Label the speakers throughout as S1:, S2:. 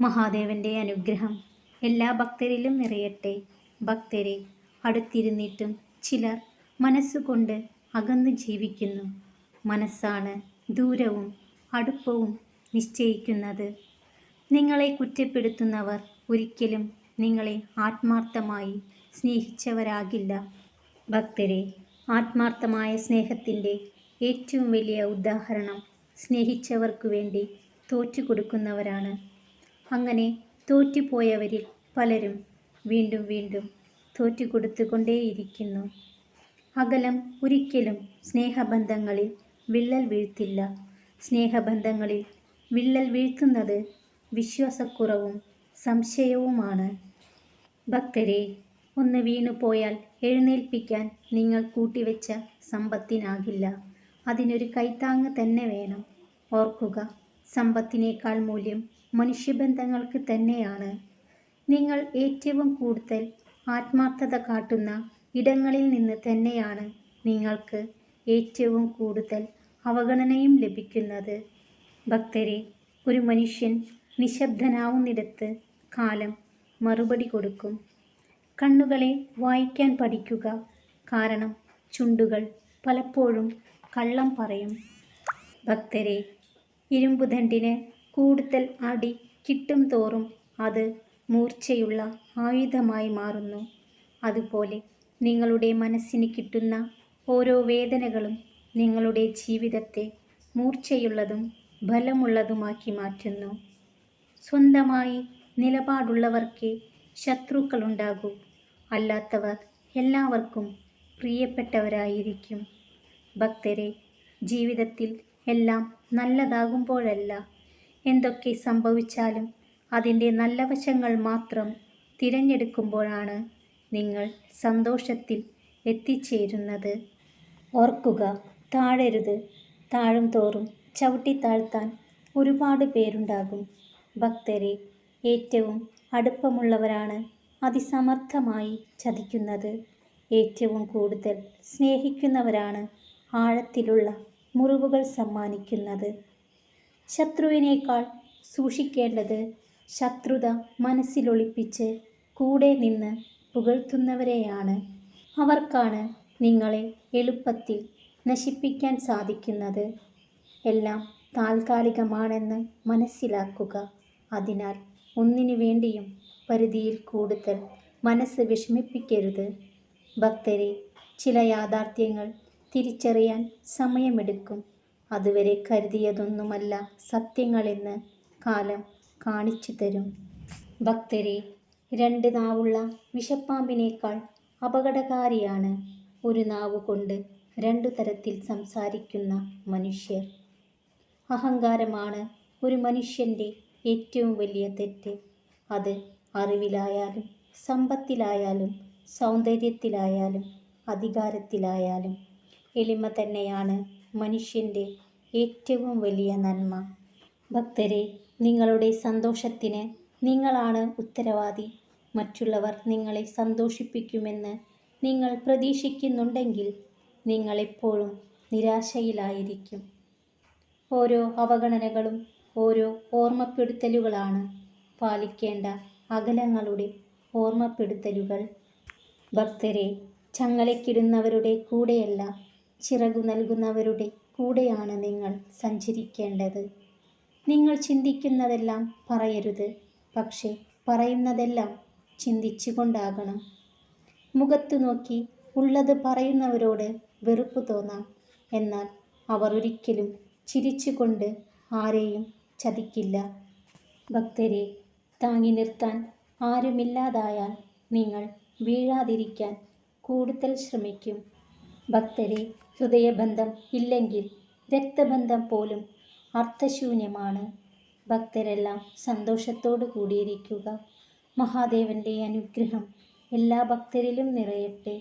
S1: മഹാദേവന്റെ അനുഗ്രഹം എല്ലാ ഭക്തരിലും നിറയട്ടെ. ഭക്തരെ അടുത്തിരുന്നിട്ടും ചിലർ മനസ്സുകൊണ്ട് അകന്നു ജീവിക്കുന്നു. മനസ്സാണ് ദൂരവും അടുപ്പവും നിശ്ചയിക്കുന്നത്. നിങ്ങളെ കുറ്റപ്പെടുത്തുന്നവർ ഒരിക്കലും നിങ്ങളെ ആത്മാർത്ഥമായി സ്നേഹിച്ചവരാകില്ല. ഭക്തരെ ആത്മാർത്ഥമായ സ്നേഹത്തിന്റെ ഏറ്റവും വലിയ ഉദാഹരണം സ്നേഹിച്ചവർക്കു വേണ്ടി തോറ്റു കൊടുക്കുന്നവരാണ് അങ്ങനെ തോറ്റുപോയവരിൽ പലരും വീണ്ടും വീണ്ടും തോറ്റുകൊടുത്തുകൊണ്ടേയിരിക്കുന്നു. അകലം ഒരിക്കലും സ്നേഹബന്ധങ്ങളിൽ വിള്ളൽ വീഴ്ത്തില്ല. സ്നേഹബന്ധങ്ങളിൽ വിള്ളൽ വീഴ്ത്തുന്നത് വിശ്വാസക്കുറവും സംശയവുമാണ്. ഭക്തരെ ഒന്ന് വീണുപോയാൽ എഴുന്നേൽപ്പിക്കാൻ നിങ്ങൾ കൂട്ടിവെച്ച സമ്പത്തിനാകില്ല. അതിനൊരു കൈത്താങ്ങ് തന്നെ വേണം. ഓർക്കുക സമ്പത്തിനേക്കാൾ മൂല്യം മനുഷ്യബന്ധങ്ങൾക്ക് തന്നെയാണ്. നിങ്ങൾ ഏറ്റവും കൂടുതൽ ആത്മാർത്ഥത കാട്ടുന്ന ഇടങ്ങളിൽ നിന്ന് തന്നെയാണ് നിങ്ങൾക്ക് ഏറ്റവും കൂടുതൽ അവഗണനയും ലഭിക്കുന്നത്. ഭക്തരെ ഒരു മനുഷ്യൻ നിശബ്ദനാവുന്നിടത്ത് കാലം മറുപടി കൊടുക്കും. കണ്ണുകളെ വായിക്കാൻ പഠിക്കുക കാരണം ചുണ്ടുകൾ പലപ്പോഴും കള്ളം പറയും. ഭക്തരെ ഇരുമ്പുദണ്ടിന് കൂടുതൽ അടി കിട്ടും തോറും അത് മൂർച്ചയുള്ള ആയുധമായി മാറുന്നു. അതുപോലെ നിങ്ങളുടെ മനസ്സിന് കിട്ടുന്ന ഓരോ വേദനകളും നിങ്ങളുടെ ജീവിതത്തെ മൂർച്ചയുള്ളതും ബലമുള്ളതുമാക്കി മാറ്റുന്നു. സ്വന്തമായി നിലപാടുള്ളവർക്കേ ശത്രുക്കളുണ്ടാകൂ. അല്ലാത്തവർ എല്ലാവർക്കും പ്രിയപ്പെട്ടവരായിരിക്കും. ഭക്തരെ ജീവിതത്തിൽ എല്ലാം നല്ലതാകുമ്പോഴല്ല എന്തൊക്കെ സംഭവിച്ചാലും അതിന്റെ നല്ല വശങ്ങൾ മാത്രം തിരഞ്ഞെടുക്കുമ്പോഴാണ് നിങ്ങൾ സന്തോഷത്തിൽ എത്തിച്ചേരുന്നത്. ഓർക്കുക താഴരുത്. താഴും തോറും ചവിട്ടി താഴ്ത്താൻ ഒരുപാട് പേരുണ്ടാകും. ഭക്തരെ ഏറ്റവും അടുപ്പമുള്ളവരാണ് അതിസമർത്ഥമായി ചതിക്കുന്നത്. ഏറ്റവും കൂടുതൽ സ്നേഹിക്കുന്നവരാണ് ആഴത്തിലുള്ള മുറിവുകൾ സമ്മാനിക്കുന്നത്. ശത്രുവിനേക്കാൾ സൂക്ഷിക്കേണ്ടത് ശത്രുത മനസ്സിലൊളിപ്പിച്ച് കൂടെ നിന്ന് പുകഴ്ത്തുന്നവരെയാണ്. അവർക്കാണ് നിങ്ങളെ എളുപ്പത്തിൽ നശിപ്പിക്കാൻ സാധിക്കുന്നത്. എല്ലാം താൽക്കാലികമാണെന്ന് മനസ്സിലാക്കുക. അതിനാൽ ഒന്നിനു വേണ്ടിയും പരിധിയിൽ കൂടുതൽ മനസ്സ് വിഷമിപ്പിക്കരുത്. ഭക്തരെ ചില യാഥാർത്ഥ്യങ്ങൾ തിരിച്ചറിയാൻ സമയമെടുക്കും. അതുവരെ കരുതിയതൊന്നുമല്ല സത്യങ്ങളെന്ന് കാലം കാണിച്ചു തരും. ഭക്തരെ രണ്ട് നാവുള്ള വിഷപ്പാമ്പിനേക്കാൾ അപകടകാരിയാണ് ഒരു നാവ് കൊണ്ട് രണ്ടു തരത്തിൽ സംസാരിക്കുന്ന മനുഷ്യർ. അഹങ്കാരമാണ് ഒരു മനുഷ്യന്റെ ഏറ്റവും വലിയ തെറ്റ്. അത് അറിവിലായാലും സമ്പത്തിലായാലും സൗന്ദര്യത്തിലായാലും അധികാരത്തിലായാലും എളിമ തന്നെയാണ് മനുഷ്യന്റെ ഏറ്റവും വലിയ നന്മ. ഭക്തരെ നിങ്ങളുടെ സന്തോഷത്തിന് നിങ്ങളാണ് ഉത്തരവാദി. മറ്റുള്ളവർ നിങ്ങളെ സന്തോഷിപ്പിക്കുമെന്ന് നിങ്ങൾ പ്രതീക്ഷിക്കുന്നുണ്ടെങ്കിൽ നിങ്ങളെപ്പോഴും നിരാശയിലായിരിക്കും. ഓരോ അവഗണനകളും ഓരോ ഓർമ്മപ്പെടുത്തലുകളാണ് പാലിക്കേണ്ട അകലങ്ങളുടെ ഓർമ്മപ്പെടുത്തലുകൾ. ഭക്തരെ ചങ്ങലക്കിടുന്നവരുടെ കൂടെയല്ല ചിറകു നൽകുന്നവരുടെ കൂടെയാണ് നിങ്ങൾ സഞ്ചരിക്കേണ്ടത്. നിങ്ങൾ ചിന്തിക്കുന്നതെല്ലാം പറയരുത് പക്ഷേ പറയുന്നതെല്ലാം ചിന്തിച്ചുകൊണ്ടാകണം. മുഖത്തു നോക്കി ഉള്ളത് പറയുന്നവരോട് വെറുപ്പ് തോന്നാം. എന്നാൽ അവർ ഒരിക്കലും ചിരിച്ചുകൊണ്ട് ആരെയും ചതിക്കില്ല. ഭക്തരെ താങ്ങി നിർത്താൻ ആരുമില്ലാതായാൽ നിങ്ങൾ വീഴാതിരിക്കാൻ കൂടുതൽ ശ്രമിക്കും. ഭക്തരെ ഹൃദയബന്ധം ഇല്ലെങ്കിൽ രക്തബന്ധം പോലും അർത്ഥശൂന്യമാണ്. ഭക്തരെല്ലാം സന്തോഷത്തോടു കൂടിയിരിക്കുക. മഹാദേവന്റെ അനുഗ്രഹം എല്ലാ ഭക്തരിലും നിറയട്ടെ.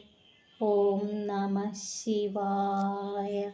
S1: ഓം നമ ശിവായ.